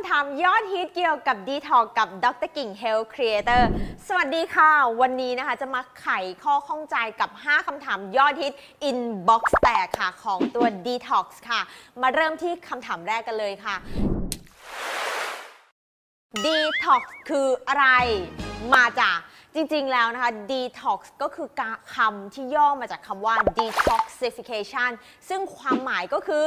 ำถามยอดฮิตเกี่ยวกับ d t o x กับดรกิ่ง Health Creator สวัสดีค่ะ วันนี้นะคะจะมาไขข้อข้องใจกับ 5คำถามยอดฮิต Inbox แตกค่ะ ของตัว Detox ค่ะ มาเริ่มที่คำถามแรกกันเลยค่ะ Detox คืออะไรมาจากจริง ๆ แล้วนะคะ Detox ก็คือคำที่ย่อมาจากคำว่า detoxification ซึ่งความหมายก็คือ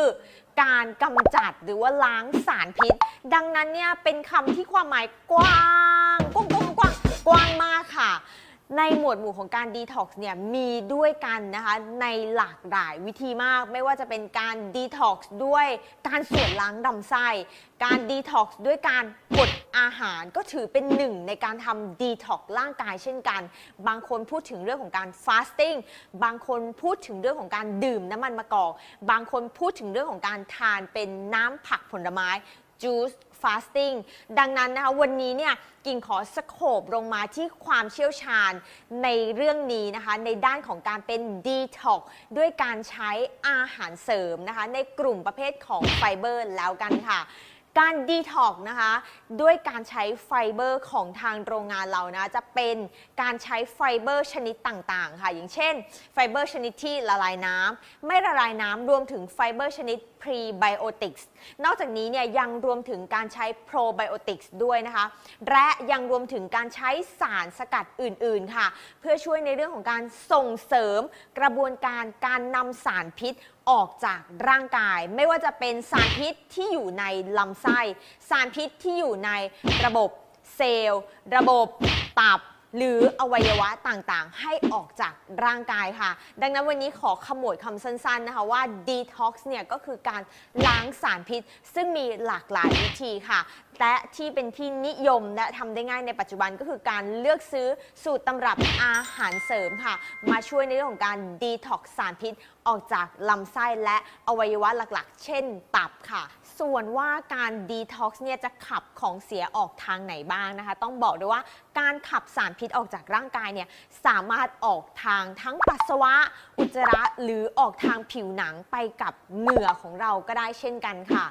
การกำจัดหรือว่าล้างสารพิษ ดังนั้นเนี่ยเป็นคำที่ความหมายกว้างกว้างกว้างกว้างมากค่ะ ในหมวดหมู่ของการ Detox เนี่ยมีด้วยกันนะคะในหลากหลายวิธีมาก ไม่ว่าจะเป็นการ Detox ด้วยการส่วนล้างลำไส้ การ Detox ด้วยการกดอาหารก็ถือเป็นหนึ่งในการทำ Detox ร่างกายเช่นกัน บางคนพูดถึงเรื่องของการ Fasting บางคนพูดถึงเรื่องของการดื่มน้ำมันมะกอก บางคนพูดถึงเรื่องของการทานเป็นน้ำผักผลไม้ juice fasting ดังนั้นนะคะวันนี้เนี่ยกิ่งขอสโคบลงมาที่ความเชี่ยวชาญในเรื่องนี้นะคะในด้านของการเป็น detox ด้วยการใช้อาหารเสริมนะคะในกลุ่มประเภทของไฟเบอร์แล้วกันค่ะ การดีท็อกนะคะ ด้วยการใช้ไฟเบอร์ของทางโรงงานเรานะ จะเป็นการใช้ไฟเบอร์ชนิดต่างๆ ค่ะ อย่างเช่น ไฟเบอร์ชนิดที่ละลายน้ำไม่ละลายน้ำรวมถึงไฟเบอร์ชนิด prebiotics นอกจากนี้เนี่ยยังรวมถึงการใช้ probiotics ด้วยนะคะ และยังรวมถึงการใช้สารสกัดอื่นๆ ค่ะ เพื่อช่วยในเรื่องของการส่งเสริมกระบวนการการนำสารพิษออกจากร่างกาย ไม่ว่าจะเป็นสารพิษที่อยู่ในลำไส้ สารพิษที่อยู่ในระบบเซลล์ ระบบตับหรืออวัยวะต่างๆ ให้ออกจากร่างกายค่ะ ดังนั้นวันนี้ขอขมวดคำสั้นๆนะคะว่า detox เนี่ยก็คือการล้างสารพิษ ซึ่งมีหลากหลายวิธีค่ะ และที่เป็นที่นิยมและทำได้ง่ายในปัจจุบันก็คือการเลือกซื้อสูตรตำรับอาหารเสริมค่ะ มาช่วยในเรื่องของการ detox สารพิษ ออกจากลำไส้และอวัยวะหลักๆ เช่น ตับค่ะ ส่วนว่าการ detox เนี่ยจะขับของเสียออกทางไหนบ้างนะคะ ต้องบอกด้วยว่าการขับสารพิษออกจากร่างกายเนี่ยสามารถออกทางทั้งปัสสาวะ อุจจาระหรือออกทางผิวหนังไปกับเหงื่อของเราก็ได้เช่นกันค่ะ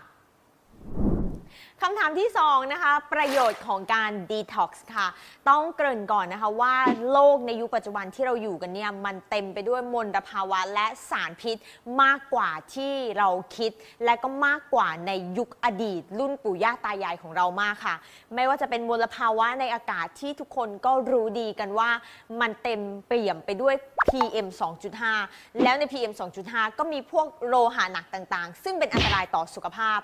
คำถามที่2นะคะประโยชน์ของการ Detox ค่ะ ต้องเกริ่นก่อนนะคะว่าโลกในยุคปัจจุบันที่เราอยู่กันเนี่ยมันเต็มไปด้วยมลภาวะและสารพิษมากกว่าที่เราคิด และก็มากกว่าในยุคอดีต รุ่นปู่ย่าตายายของเรามากค่ะ ไม่ว่าจะเป็นมลภาวะในอากาศที่ทุกคนก็รู้ดีกันว่า มันเต็มเปี่ยมไปด้วย PM 2.5 แล้วใน PM 2.5 ก็มีพวกโลหะหนักต่างๆ ซึ่งเป็นอันตรายต่อสุขภาพ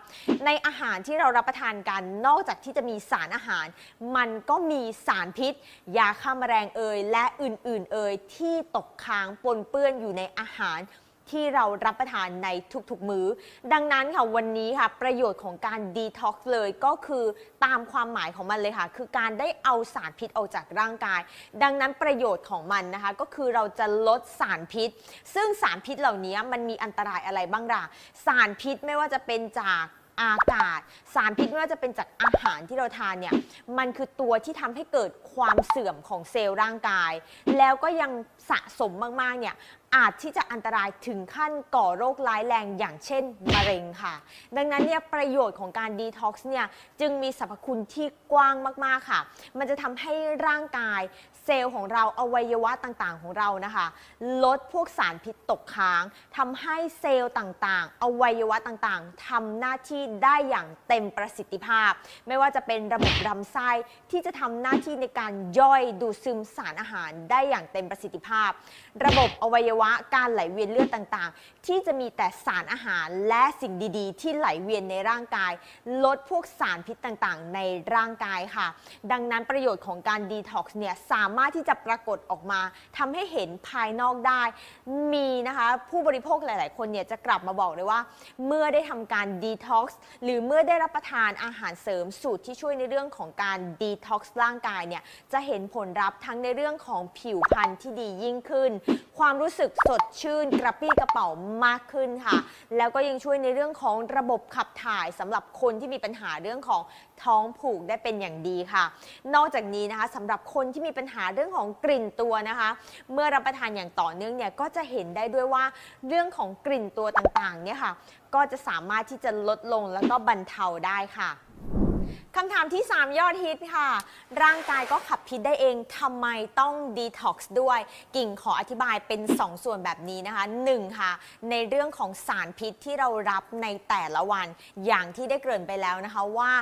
ในอาหารที่เรารับประทานกัน นอกจากที่จะมีสารอาหาร มันก็มีสารพิษ ยาฆ่าแมลงเอยและอื่นๆเอยที่ตกค้างปนเปื้อนอยู่ในอาหาร ที่เรารับประทานในทุกๆมื้อ ดังนั้นค่ะวันนี้ค่ะประโยชน์ของการดีท็อกซ์เลยก็คือตามความหมายของมันเลยค่ะ คือการได้เอาสารพิษออกจากร่างกาย ดังนั้นประโยชน์ของมันนะคะก็คือเราจะลดสารพิษ ซึ่งสารพิษเหล่านี้มันมีอันตรายอะไรบ้างล่ะสารพิษไม่ว่าจะเป็นจากอากาศ สารพิษไม่ว่าจะเป็นจากอาหารที่เราทานเนี่ยมันคือตัวที่ทำให้เกิดความเสื่อมของเซลล์ร่างกาย แล้วก็ยังสะสมมากๆเนี่ยอาจที่จะอันตรายถึงขั้นก่อโรคร้ายแรงอย่างเช่นมะเร็งค่ะ ดังนั้นเนี่ยประโยชน์ของการดีท็อกซ์เนี่ยจึงมีสรรพคุณที่กว้างมากๆค่ะ มันจะทำให้ร่างกายเซลล์ของเราอวัยวะต่างๆของเรานะคะ ลดพวกสารพิษตกค้างทำให้เซลล์ต่างๆ อวัยวะต่างๆทำหน้าที่ได้อย่างเต็มประสิทธิภาพ ไม่ว่าจะเป็นระบบลำไส้ที่จะทำหน้าที่ในการย่อยดูดซึมสารอาหารได้อย่างเต็มประสิทธิภาพ ระบบอวัยวะวะ การไหลเวียนเลือดต่างๆ ที่จะมีแต่สารอาหารและสิ่งดี ๆ ที่ไหลเวียนในร่างกาย ลดพวกสารพิษต่างๆ ในร่างกายค่ะ ดังนั้นประโยชน์ของการดีท็อกซ์เนี่ยสามารถที่จะปรากฏออกมาทำให้เห็นภายนอกได้ มีนะคะผู้บริโภคหลาย ๆ คนเนี่ยจะกลับมาบอกเลยว่า เมื่อได้ทำการดีท็อกซ์หรือเมื่อได้รับประทานอาหารเสริมสูตรที่ช่วยในเรื่องของการดีท็อกซ์ร่างกายเนี่ยจะเห็นผลลัพธ์ทั้งในเรื่องของผิวพรรณที่ดียิ่งขึ้น ความรู้สึกสดชื่นกระปรี้กระเป๋ามากขึ้นค่ะ แล้วก็ยังช่วยในเรื่องของระบบขับถ่ายสำหรับคนที่มีปัญหาเรื่องของท้องผูกได้เป็นอย่างดีค่ะ นอกจากนี้นะคะสำหรับคนที่มีปัญหาเรื่องของกลิ่นตัวนะคะ เมื่อรับประทานอย่างต่อเนื่องเนี่ยก็จะเห็นได้ด้วยว่าเรื่องของกลิ่นตัวต่างๆเนี่ยค่ะ ก็จะสามารถที่จะลดลงแล้วก็บรรเทาได้ค่ะ คำถามที่ 3 ยอดฮิตค่ะ ร่างกายก็ขับพิษได้เองทำไมต้องดีท็อกซ์ด้วย กิ่งขออธิบายเป็น 2 ส่วนแบบนี้นะคะ 1 ค่ะ ในเรื่องของสารพิษที่เรารับในแต่ละวัน อย่างที่ได้เกริ่นไปแล้วนะคะว่า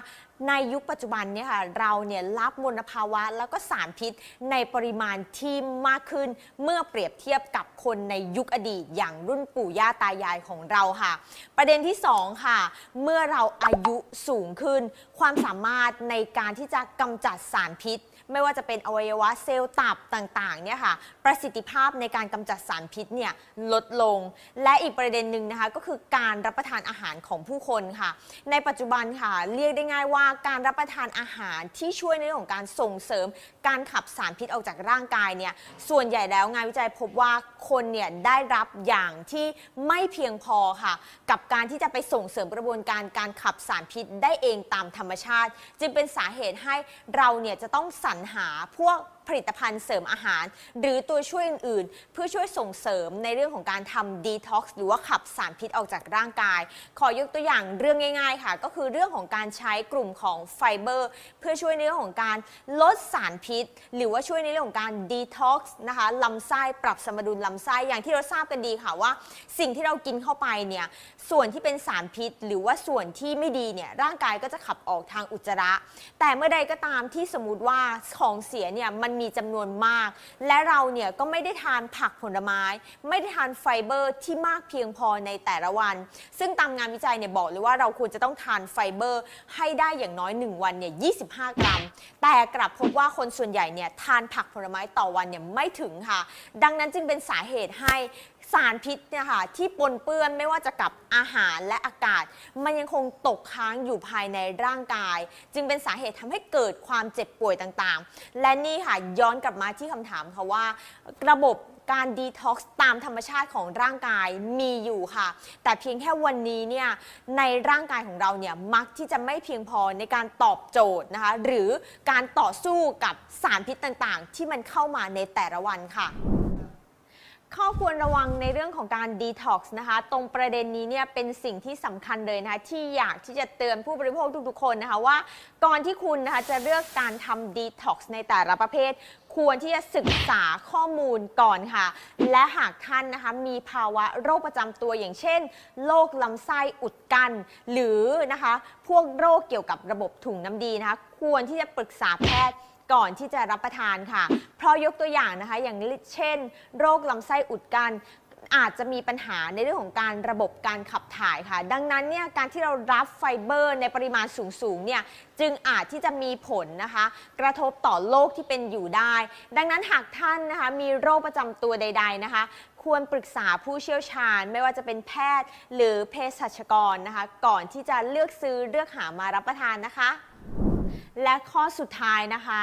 ในยุคปัจจุบันเนี่ยค่ะเราเนี่ยรับมลภาวะแล้วก็สารพิษในปริมาณที่มากขึ้น เมื่อเปรียบเทียบกับคนในยุคอดีต อย่างรุ่นปู่ย่าตายายของเราค่ะ ประเด็นที่ 2 ค่ะ เมื่อเราอายุสูงขึ้น ความสามารถในการที่จะกำจัดสารพิษ ไม่ว่าจะเป็นอวัยวะเซลล์ตับต่างๆเนี่ยค่ะประสิทธิภาพในการกำจัดสารพิษเนี่ยลดลง และอีกประเด็นหนึ่งนะคะก็คือการรับประทานอาหารของผู้คนค่ะ ในปัจจุบันค่ะเรียกได้ง่ายว่าการรับประทานอาหารที่ช่วยในเรื่องของการส่งเสริม การขับสารพิษออกจากร่างกายเนี่ยส่วนใหญ่แล้วงานวิจัยพบว่าคนเนี่ยได้รับอย่างที่ไม่เพียงพอค่ะ กับการที่จะไปส่งเสริมกระบวนการการขับสารพิษได้เองตามธรรมชาติ จึงเป็นสาเหตุให้เราเนี่ยจะต้องสรรหาพวกผลิตภัณฑ์เสริมอาหาร หรือตัวช่วยอื่นๆ เพื่อช่วยส่งเสริมในเรื่องของการทำดีท็อกซ์หรือว่าขับสารพิษออกจากร่างกาย ขอยกตัวอย่างเรื่องง่าย ๆ ค่ะ ก็คือเรื่องของการใช้กลุ่มของไฟเบอร์ เพื่อช่วยในเรื่องของการลดสารพิษ หรือว่าช่วยในเรื่องของการดีท็อกซ์นะคะลำไส้ปรับสมดุลลำไส้อย่างที่เราทราบกันดีค่ะว่า สิ่งที่เรากินเข้าไปเนี่ยส่วนที่เป็นสารพิษ หรือว่าส่วนที่ไม่ดีเนี่ยร่างกายก็จะขับออกทางอุจจาระ แต่เมื่อใดก็ตามที่สมมติว่าของเสียเนี่ยมันมีจำนวนมาก และเราเนี่ยก็ไม่ได้ทานผักผลไม้ ไม่ได้ทานไฟเบอร์ที่มากเพียงพอในแต่ละวัน ซึ่งตามงานวิจัยเนี่ยบอกเลยว่าเราควรจะต้องทานไฟเบอร์ ให้ได้อย่างน้อย 1 วันเนี่ย 25 กรัม แต่กลับพบว่าคนส่วนใหญ่เนี่ยทานผักผลไม้ต่อวันเนี่ยไม่ถึงค่ะ ดังนั้นจึงเป็นสาเหตุให้ สารพิษเนี่ยค่ะที่ปนเปื้อนไม่ว่าจะกับอาหารและอากาศ มันยังคงตกค้างอยู่ภายในร่างกาย จึงเป็นสาเหตุทำให้เกิดความเจ็บป่วยต่างๆ และนี่ค่ะย้อนกลับมาที่คำถามค่ะว่า ระบบการดีท็อกซ์ตามธรรมชาติของร่างกายมีอยู่ค่ะ แต่เพียงแค่วันนี้เนี่ยในร่างกายของเราเนี่ยมักที่จะไม่เพียงพอในการตอบโจทย์นะคะ หรือการต่อสู้กับสารพิษต่างๆ ที่มันเข้ามาในแต่ละวันค่ะ ข้อควรระวังในเรื่องของการดีท็อกซ์นะคะ ตรงประเด็นนี้เนี่ยเป็นสิ่งที่สำคัญเลยนะคะที่อยากที่จะเตือนผู้บริโภคทุกๆ คนนะคะว่า ก่อนที่คุณนะคะจะเลือกการทำดีท็อกซ์ในแต่ละประเภท ควรที่จะศึกษาข้อมูลก่อนค่ะ และหากท่านนะคะมีภาวะโรคประจำตัวอย่างเช่นโรคลำไส้อุดกั้นหรือนะคะพวกโรคเกี่ยวกับระบบถุงน้ำดีนะคะควรที่จะปรึกษาแพทย์ ก่อนที่จะรับประทานค่ะ เพราะยกตัวอย่างนะคะ อย่างเช่น โรคลำไส้อุดกันอาจจะมีปัญหาในเรื่องของการระบบการขับถ่ายค่ะ ดังนั้นเนี่ยการที่เรารับไฟเบอร์ในปริมาณสูงๆเนี่ยจึงอาจที่จะมีผลนะคะ กระทบต่อโรคที่เป็นอยู่ได้ ดังนั้นหากท่านนะคะมีโรคประจำตัวใด ๆนะคะ ควรปรึกษาผู้เชี่ยวชาญ ไม่ว่าจะเป็นแพทย์หรือเภสัชกรนะคะ ก่อนที่จะเลือกซื้อเลือกหามารับประทานนะคะ และข้อสุดท้ายนะคะ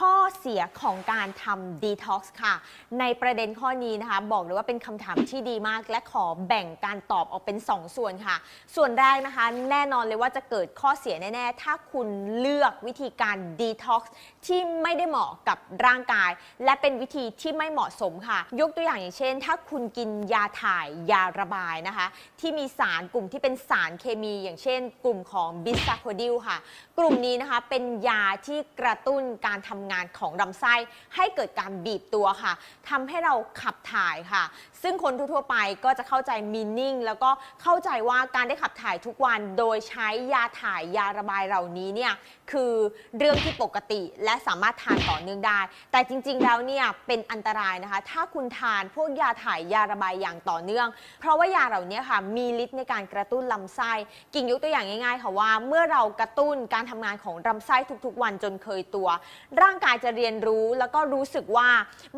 ข้อเสียของการทำดีท็อกซ์ค่ะ ในประเด็นข้อนี้นะคะ บอกเลยว่าเป็นคำถามที่ดีมาก และขอแบ่งการตอบออกเป็น 2 ส่วนค่ะ ส่วนแรกนะคะ แน่นอนเลยว่าจะเกิดข้อเสียแน่ ๆ ถ้าคุณเลือกวิธีการดีท็อกซ์ที่ไม่ได้เหมาะกับร่างกาย และเป็นวิธีที่ไม่เหมาะสมค่ะ ยกตัวอย่างอย่างเช่น ถ้าคุณกินยาถ่ายยาระบายนะคะ ที่มีสารกลุ่มที่เป็นสารเคมี อย่างเช่น กลุ่มของบิสซาโคดิลค่ะ กลุ่มนี้นะคะเป็นยาที่กระตุ้นการทำงานของลำไส้ให้เกิดการบีบตัวค่ะทำให้เราขับถ่ายค่ะ ซึ่งคนทั่วๆไปก็จะเข้าใจมีนิ่งแล้วก็เข้าใจว่าการได้ขับถ่ายทุกวันโดยใช้ยาถ่ายยาระบายเหล่านี้เนี่ยคือเรื่องที่ปกติและสามารถทานต่อเนื่องได้ แต่จริง ๆ แล้วเนี่ยเป็นอันตรายนะคะ ถ้าคุณทานพวกยาถ่ายยาระบายอย่างต่อเนื่อง เพราะว่ายาเหล่านี้ค่ะมีฤทธิ์ในการกระตุ้นลำไส้ กิ่งยกตัวอย่างง่ายๆค่ะว่า เมื่อเรากระตุ้นการทำงานของลำไส้ทุกๆ วันจนเคยตัว ร่างกายจะเรียนรู้แล้วก็รู้สึกว่า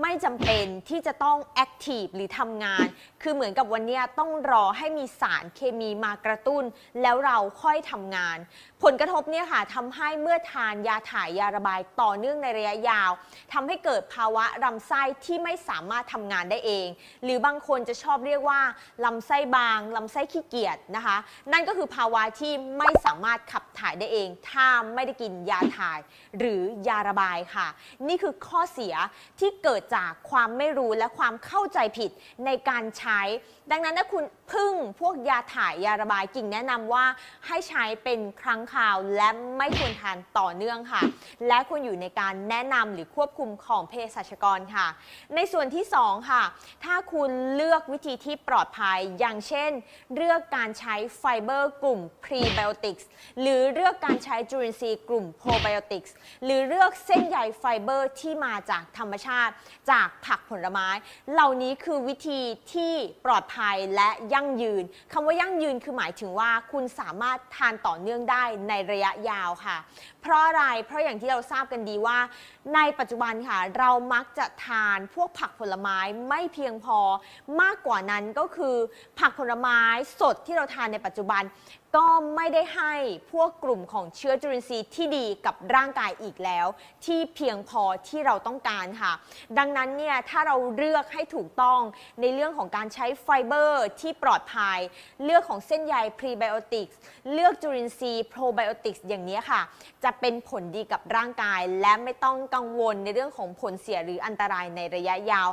ไม่จำเป็นที่จะต้องแอคทีฟหรือทำงาน คือเหมือนกับวันนี้ต้องรอให้มีสารเคมีมากระตุ้น แล้วเราค่อยทำงาน ผลกระทบเนี่ยค่ะทำให้เมื่อทานยาถ่ายยาระบายต่อเนื่องในระยะยาวทำให้เกิดภาวะลำไส้ที่ไม่สามารถทำงานได้เอง หรือบางคนจะชอบเรียกว่าลำไส้บางลำไส้ขี้เกียจนะคะ นั่นก็คือภาวะที่ไม่สามารถขับถ่ายได้เอง ถ้าไม่ได้กินยาถ่าย หรือยาระบายค่ะ นี่คือข้อเสียที่เกิดจากความไม่รู้และความเข้าใจผิดในการใช้ ดังนั้นถ้าคุณพึ่งพวกยาถ่ายยาระบายกิ่งแนะนำว่าให้ใช้เป็นครั้งคราวและไม่ควรทานต่อเนื่องค่ะ และควรอยู่ในการแนะนำหรือควบคุมของเภสัชกรค่ะ ในส่วนที่ 2 ค่ะ ถ้าคุณเลือกวิธีที่ปลอดภัย อย่างเช่น เลือกการใช้ไฟเบอร์กลุ่ม Prebiotics หรือเลือกการใช้จุลินทรีย์กลุ่ม Probiotics หรือเลือกเส้นใยไฟเบอร์ที่มาจากธรรมชาติ จากผักผลไม้ เหล่านี้คือวิธีที่ปลอดภัยและยั่งยืนคำว่ายั่งยืนคือหมายถึงว่าคุณสามารถทานต่อเนื่องได้ในระยะยาวค่ะเพราะอะไร เพราะอย่างที่เราทราบกันดีว่าในปัจจุบันค่ะ เรามักจะทานพวกผักผลไม้ไม่เพียงพอ มากกว่านั้นก็คือผักผลไม้สดที่เราทานในปัจจุบัน ก็ไม่ได้ให้พวกกลุ่มของเชื้อจุลินทรีย์ที่ดีกับร่างกายอีกแล้ว ที่เพียงพอที่เราต้องการค่ะ ดังนั้นเนี่ยถ้าเราเลือกให้ถูกต้องในเรื่องของการใช้ไฟเบอร์ที่ปลอดภัย เลือกของเส้นใยพรีไบโอติกส์เลือกจุลินทรีย์โปรไบโอติกส์อย่างนี้ค่ะ จะเป็นผลดีกับร่างกาย และไม่ต้องกังวลในเรื่องของผลเสียหรืออันตรายในระยะยาว